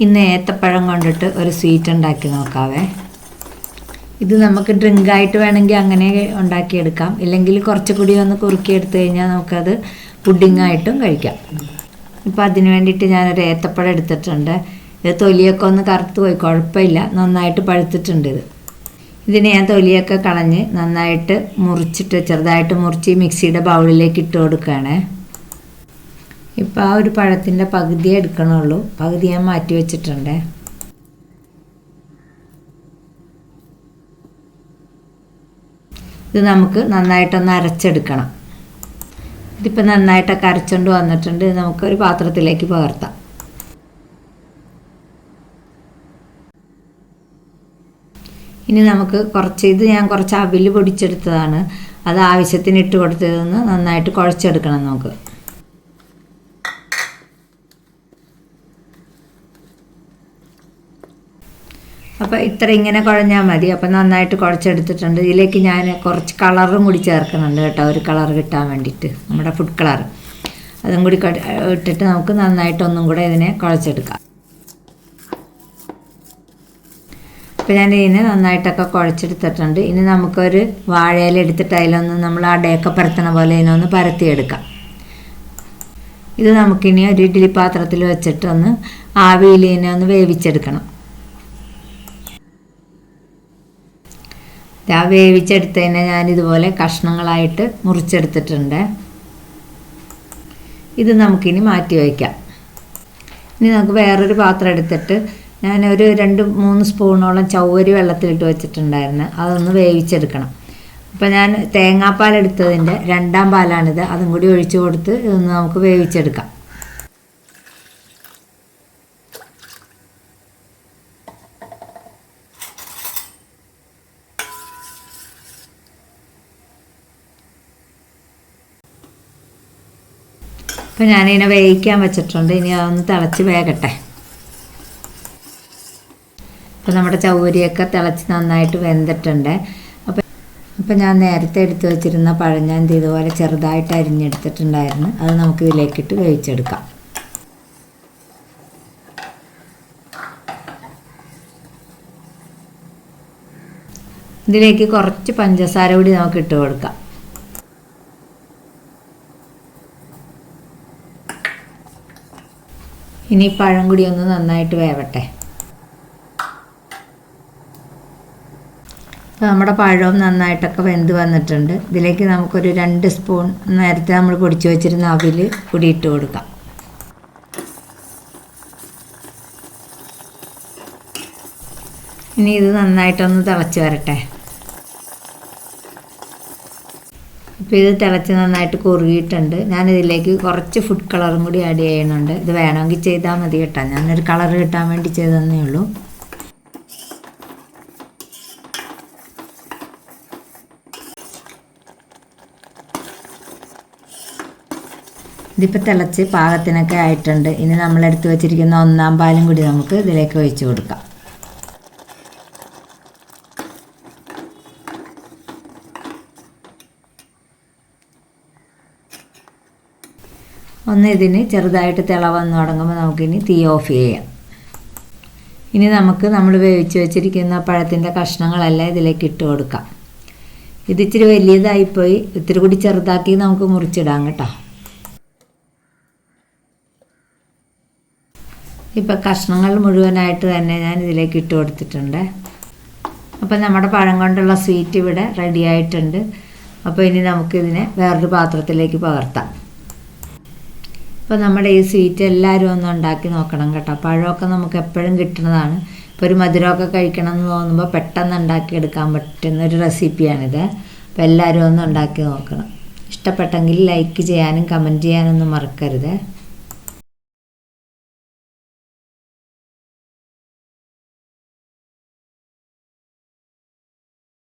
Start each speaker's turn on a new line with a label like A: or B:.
A: ഇന്ന് ഏത്തപ്പഴം കൊണ്ടിട്ട് ഒരു സ്വീറ്റ് ഉണ്ടാക്കി നോക്കാവേ. ഇത് നമുക്ക് ഡ്രിങ്കായിട്ട് വേണമെങ്കിൽ അങ്ങനെ ഉണ്ടാക്കിയെടുക്കാം. ഇല്ലെങ്കിൽ കുറച്ചുകൂടി ഒന്ന് കുറുക്കിയെടുത്ത് കഴിഞ്ഞാൽ നമുക്കത് പുഡിങ്ങായിട്ടും കഴിക്കാം. ഇപ്പം അതിന് വേണ്ടിയിട്ട് ഞാനൊരു ഏത്തപ്പഴം എടുത്തിട്ടുണ്ട്. ഇത് തൊലിയൊക്കെ ഒന്ന് കറുത്ത് പോയി. കുഴപ്പമില്ല. നന്നായിട്ട് പഴുത്തിട്ടുണ്ട് ഇത്. ഇതിനെ ഞാൻ തൊലിയൊക്കെ കളഞ്ഞ് നന്നായിട്ട് മുറിച്ചിട്ട് ചെറുതായിട്ട് മുറിച്ച് മിക്സിയുടെ ബൗളിലേക്ക് ഇട്ട് കൊടുക്കുകയാണേ. ഇപ്പം ആ ഒരു പഴത്തിന്റെ പകുതിയേ എടുക്കണുള്ളൂ. പകുതി ഞാൻ മാറ്റി വെച്ചിട്ടുണ്ട്. ഇത് നമുക്ക് നന്നായിട്ടൊന്ന് അരച്ചെടുക്കണം. ഇതിപ്പോൾ നന്നായിട്ടൊക്കെ അരച്ചുകൊണ്ട് വന്നിട്ടുണ്ട്. ഇത് നമുക്കൊരു പാത്രത്തിലേക്ക് പകർത്താം. ഇനി നമുക്ക് കുറച്ച് ഇത് ഞാൻ കുറച്ച് അവിൽ പൊടിച്ചെടുത്തതാണ്. അത് ആവശ്യത്തിന് ഇട്ട് കൊടുത്തതെന്ന് നന്നായിട്ട് കുഴച്ചെടുക്കണം നമുക്ക്. അപ്പോൾ ഇത്ര ഇങ്ങനെ കുഴഞ്ഞാൽ മതി. അപ്പോൾ നന്നായിട്ട് കുഴച്ചെടുത്തിട്ടുണ്ട് ഇതിലേക്ക് ഞാൻ കുറച്ച് കളറും കൂടി ചേർക്കുന്നുണ്ട് കേട്ടോ. ഒരു കളർ കിട്ടാൻ വേണ്ടിയിട്ട് നമ്മുടെ ഫുഡ് കളർ അതും കൂടി ഇട്ടിട്ട് നമുക്ക് നന്നായിട്ട് ഒന്നും കൂടെ ഇതിനെ കുഴച്ചെടുക്കാം. അപ്പോൾ ഞാൻ ഇതിനെ നന്നായിട്ടൊക്കെ കുഴച്ചെടുത്തിട്ടുണ്ട്. ഇനി നമുക്കൊരു വാഴയില എടുത്തിട്ട് അതിലൊന്ന് നമ്മൾ ഡേക്ക പരത്തണ പോലെ ഇതിനൊന്ന് പരത്തിയെടുക്കാം. ഇത് നമുക്കിനി ഒരു ഇഡ്ഡലി പാത്രത്തിൽ വെച്ചിട്ടൊന്ന് ആവിയിൽ ഇതിനെ ഒന്ന് വേവിച്ചെടുക്കണം. ആ വേവിച്ചെടുത്തതിനെ ഞാൻ ഇതുപോലെ കഷ്ണങ്ങളായിട്ട് മുറിച്ചെടുത്തിട്ടുണ്ട്. ഇത് നമുക്കിനി മാറ്റി വയ്ക്കാം. ഇനി നമുക്ക് വേറൊരു പാത്രം എടുത്തിട്ട് ഞാൻ ഒരു രണ്ട് മൂന്ന് സ്പൂണോളം ചൗവരി വെള്ളത്തിലിട്ട് വെച്ചിട്ടുണ്ടായിരുന്നു. അതൊന്ന് വേവിച്ചെടുക്കണം. അപ്പോൾ ഞാൻ തേങ്ങാപ്പാൽ എടുത്തതിന്റെ രണ്ടാം പാലാണിത്. അതും കൂടി ഒഴിച്ചു കൊടുത്ത് ഇതൊന്ന് നമുക്ക് വേവിച്ചെടുക്കാം. അപ്പം ഞാനിതിനെ വേവിക്കാൻ വെച്ചിട്ടുണ്ട്. ഇനി അതൊന്ന് തിളച്ച് വേകട്ടെ. അപ്പം നമ്മുടെ ചൗരിയൊക്കെ തിളച്ച് നന്നായിട്ട് വെന്തിട്ടുണ്ട്. അപ്പം അപ്പം ഞാൻ നേരത്തെ എടുത്തു വെച്ചിരുന്ന പഴഞ്ഞാന്തി ഇതുപോലെ ചെറുതായിട്ട് അരിഞ്ഞെടുത്തിട്ടുണ്ടായിരുന്നു. അത് നമുക്ക് ഇതിലേക്കിട്ട് വേവിച്ചെടുക്കാം. ഇതിലേക്ക് കുറച്ച് പഞ്ചസാര കൂടി നമുക്ക് ഇട്ട് കൊടുക്കാം. ഇനി പഴം കൂടി ഒന്ന് നന്നായിട്ട് വേവട്ടെ. അപ്പോൾ നമ്മുടെ പഴവും നന്നായിട്ടൊക്കെ വെന്ത് വന്നിട്ടുണ്ട്. ഇതിലേക്ക് നമുക്കൊരു രണ്ട് സ്പൂൺ നേരത്തെ നമ്മൾ പൊടിച്ചു വെച്ചിരുന്ന അവിൽ കൂടി ഇട്ട് കൊടുക്കാം. ഇനി ഇത് നന്നായിട്ടൊന്ന് തിളച്ച് വരട്ടെ. ഇപ്പോൾ ഇത് തിളച്ച് നന്നായിട്ട് കുറുകിയിട്ടുണ്ട്. ഞാനിതിലേക്ക് കുറച്ച് ഫുഡ് കളറും കൂടി ആഡ് ചെയ്യുന്നുണ്ട്. ഇത് വേണമെങ്കിൽ ചെയ്താൽ മതി കേട്ടോ. ഞാനൊരു കളർ കിട്ടാൻ വേണ്ടി ചെയ്തതന്നേ ഉള്ളൂ. ഇതിപ്പോൾ തിളച്ച് പാകത്തിനൊക്കെ ആയിട്ടുണ്ട്. ഇനി നമ്മളെടുത്ത് വെച്ചിരിക്കുന്ന ഒന്നാം പാലും കൂടി നമുക്ക് ഇതിലേക്ക് ഒഴിച്ചു കൊടുക്കാം. ഒന്ന് ഇതിന് ചെറുതായിട്ട് തിളവന്ന് തുടങ്ങുമ്പോൾ നമുക്കിനി തീ ഓഫ് ചെയ്യാം. ഇനി നമുക്ക് നമ്മൾ വേവിച്ച് വെച്ചിരിക്കുന്ന പഴത്തിന്റെ കഷ്ണങ്ങളെല്ലാം ഇതിലേക്ക് ഇട്ട് കൊടുക്കാം. ഇത് ഇച്ചിരി വലിയതായിപ്പോയി. ഇത്തിരി കൂടി ചെറുതാക്കി നമുക്ക് മുറിച്ചിടാം കേട്ടോ. ഇപ്പം കഷ്ണങ്ങൾ മുഴുവനായിട്ട് തന്നെ ഞാൻ ഇതിലേക്ക് ഇട്ട് കൊടുത്തിട്ടുണ്ട്. അപ്പം നമ്മുടെ പഴം കൊണ്ടുള്ള സ്വീറ്റ് ഇവിടെ റെഡി ആയിട്ടുണ്ട്. അപ്പോൾ ഇനി നമുക്കിതിനെ വേറൊരു പാത്രത്തിലേക്ക് പകർത്താം. അപ്പോൾ നമ്മുടെ ഈ സ്വീറ്റ് എല്ലാവരും ഒന്ന് ഉണ്ടാക്കി നോക്കണം കേട്ടോ. പഴമൊക്കെ നമുക്ക് എപ്പോഴും കിട്ടുന്നതാണ്. ഇപ്പോൾ ഒരു മധുരമൊക്കെ കഴിക്കണം എന്ന് തോന്നുമ്പോൾ പെട്ടെന്ന് ഉണ്ടാക്കിയെടുക്കാൻ പറ്റുന്ന ഒരു റെസിപ്പിയാണിത്. അപ്പോൾ എല്ലാവരും ഒന്ന് ഉണ്ടാക്കി നോക്കണം. ഇഷ്ടപ്പെട്ടെങ്കിൽ ലൈക്ക് ചെയ്യാനും കമന്റ് ചെയ്യാനൊന്നും മറക്കരുത്.